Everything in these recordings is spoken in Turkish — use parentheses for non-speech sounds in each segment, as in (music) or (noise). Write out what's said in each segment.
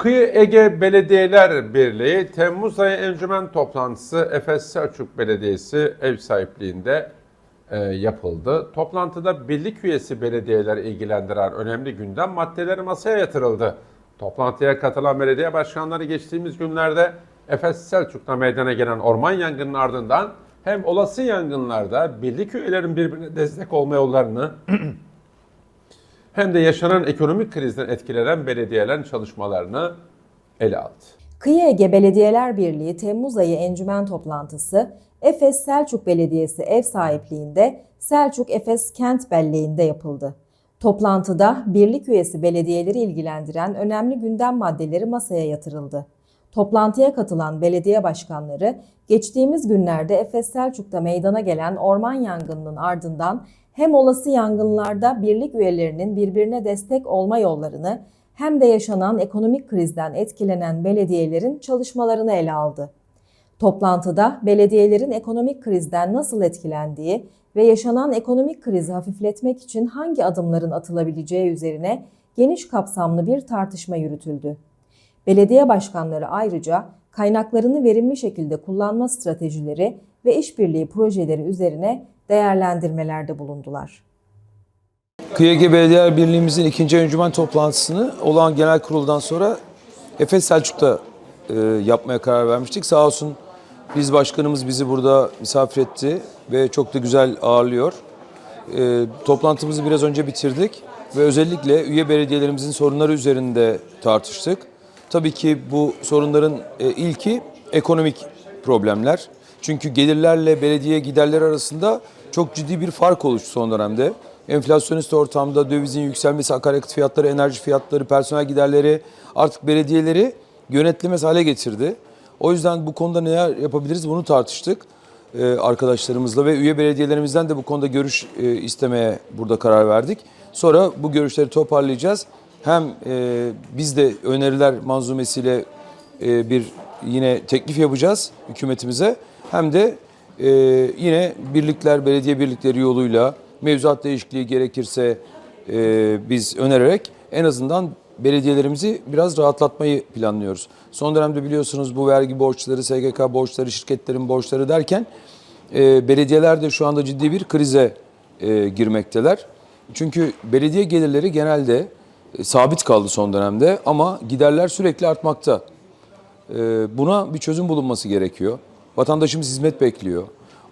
Kıyı Ege Belediyeler Birliği Temmuz ayı encümen toplantısı Efes Selçuk Belediyesi ev sahipliğinde e, yapıldı. Toplantıda birlik üyesi belediyeler ilgilendiren önemli gündem maddeleri masaya yatırıldı. Toplantıya katılan belediye başkanları geçtiğimiz günlerde Efes Selçuk'ta meydana gelen orman yangının ardından hem olası yangınlarda birlik üyelerin birbirine destek olma yollarını (clears throat) hem de yaşanan ekonomik krizden etkilenen belediyelerin çalışmalarını ele aldı. Kıyı Ege Belediyeler Birliği Temmuz ayı encümen toplantısı Efes Selçuk Belediyesi ev sahipliğinde Selçuk Efes Kent Belleği'nde yapıldı. Toplantıda birlik üyesi belediyeleri ilgilendiren önemli gündem maddeleri masaya yatırıldı. Toplantıya katılan belediye başkanları geçtiğimiz günlerde Efes Selçuk'ta meydana gelen orman yangınının ardından hem olası yangınlarda birlik üyelerinin birbirine destek olma yollarını hem de yaşanan ekonomik krizden etkilenen belediyelerin çalışmalarını ele aldı. Toplantıda belediyelerin ekonomik krizden nasıl etkilendiği ve yaşanan ekonomik krizi hafifletmek için hangi adımların atılabileceği üzerine geniş kapsamlı bir tartışma yürütüldü. Belediye başkanları ayrıca kaynaklarını verimli şekilde kullanma stratejileri ve işbirliği projeleri üzerine değerlendirmelerde bulundular. Ege Belediyeler Birliği'mizin ikinci encümen toplantısını olağan genel kuruldan sonra Efes Selçuk'ta e, yapmaya karar vermiştik. Sağ olsun biz başkanımız bizi burada misafir etti ve çok da güzel ağırlıyor. E, toplantımızı biraz önce bitirdik ve özellikle üye belediyelerimizin sorunları üzerinde tartıştık. Tabii ki bu sorunların e, ilki ekonomik problemler. Çünkü gelirlerle belediye giderleri arasında çok ciddi bir fark oluştu son dönemde. Enflasyonist ortamda dövizin yükselmesi, akaryakıt fiyatları, enerji fiyatları, personel giderleri artık belediyeleri yönetilemez hale getirdi. O yüzden bu konuda neler yapabiliriz bunu tartıştık e, arkadaşlarımızla ve üye belediyelerimizden de bu konuda görüş e, istemeye burada karar verdik. Sonra bu görüşleri toparlayacağız. Hem e, biz de öneriler manzumesiyle bir yine teklif yapacağız hükümetimize hem de e, yine birlikler, belediye birlikleri yoluyla mevzuat değişikliği gerekirse e, biz önererek en azından belediyelerimizi biraz rahatlatmayı planlıyoruz. Son dönemde biliyorsunuz bu vergi borçları, SGK borçları, şirketlerin borçları derken e, belediyeler de şu anda ciddi bir krize e, girmekteler. Çünkü belediye gelirleri genelde e, sabit kaldı son dönemde ama giderler sürekli artmakta. E, buna bir çözüm bulunması gerekiyor. Vatandaşımız hizmet bekliyor.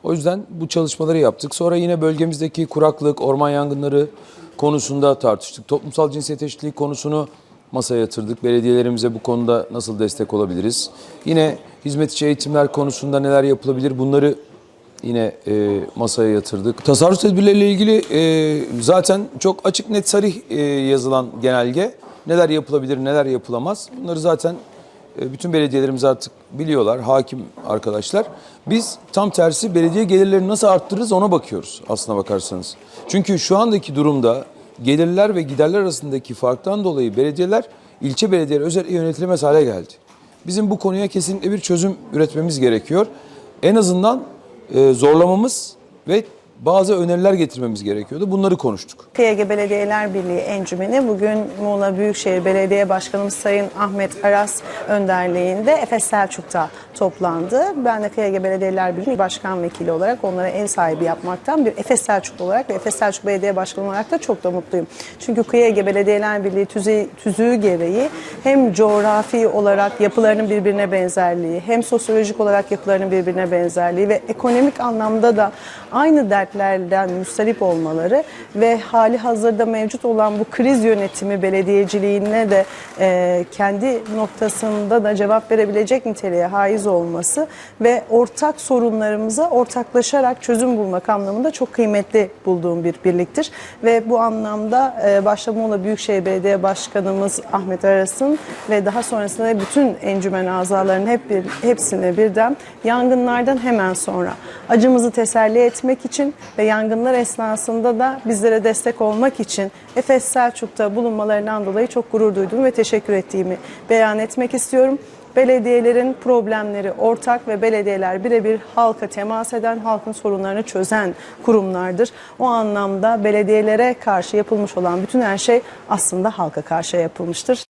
O yüzden bu çalışmaları yaptık. Sonra yine bölgemizdeki kuraklık, orman yangınları konusunda tartıştık. Toplumsal cinsiyet eşitliği konusunu masaya yatırdık. Belediyelerimize bu konuda nasıl destek olabiliriz? Yine hizmet içi eğitimler konusunda neler yapılabilir? Bunları yine e, masaya yatırdık. Tasarruf tedbirleriyle ilgili e, zaten çok açık net sarih e, yazılan genelge. Neler yapılabilir, neler yapılamaz? Bunları zaten bütün belediyelerimiz artık biliyorlar, hakim arkadaşlar. Biz tam tersi belediye gelirlerini nasıl arttırırız ona bakıyoruz aslına bakarsanız. Çünkü şu andaki durumda gelirler ve giderler arasındaki farktan dolayı belediyeler ilçe belediyeleri özel yönetilemez hale geldi. Bizim bu konuya kesinlikle bir çözüm üretmemiz gerekiyor. En azından e, zorlamamız ve bazı öneriler getirmemiz gerekiyordu. Bunları konuştuk. KYG Belediyeler Birliği Encümeni bugün Muğla Büyükşehir Belediye Başkanımız Sayın Ahmet Aras önderliğinde Efes Selçuk'ta toplandı. Ben de KYG Belediyeler Birliği Başkan Vekili olarak onlara ev sahibi yapmaktan bir Efes Selçuklu olarak ve Efes Selçuk Belediye Başkanı olarak da çok da mutluyum. Çünkü KYG Belediyeler Birliği tüzüğü, tüzüğü gereği hem coğrafi olarak yapılarının birbirine benzerliği hem sosyolojik olarak yapılarının birbirine benzerliği ve ekonomik anlamda da aynı dertlerden müstarip olmaları ve hali hazırda mevcut olan bu kriz yönetimi belediyeciliğine de e, kendi noktasında da cevap verebilecek niteliğe haiz olması ve ortak sorunlarımıza ortaklaşarak çözüm bulmak anlamında çok kıymetli bulduğum bir birliktir. Ve bu anlamda e, başta Muğla Büyükşehir Belediye Başkanımız Ahmet Aras'ın ve daha sonrasında bütün encümen azalarının hep bir, hepsine birden yangınlardan hemen sonra acımızı teselli etmek için ve yangınlar esnasında da bizlere destek olmak için Efes Selçuk'ta bulunmalarından dolayı çok gurur duyduğumu ve teşekkür ettiğimi beyan etmek istiyorum. Belediyelerin problemleri ortak ve belediyeler birebir halka temas eden, halkın sorunlarını çözen kurumlardır. O anlamda belediyelere karşı yapılmış olan bütün her şey aslında halka karşı yapılmıştır.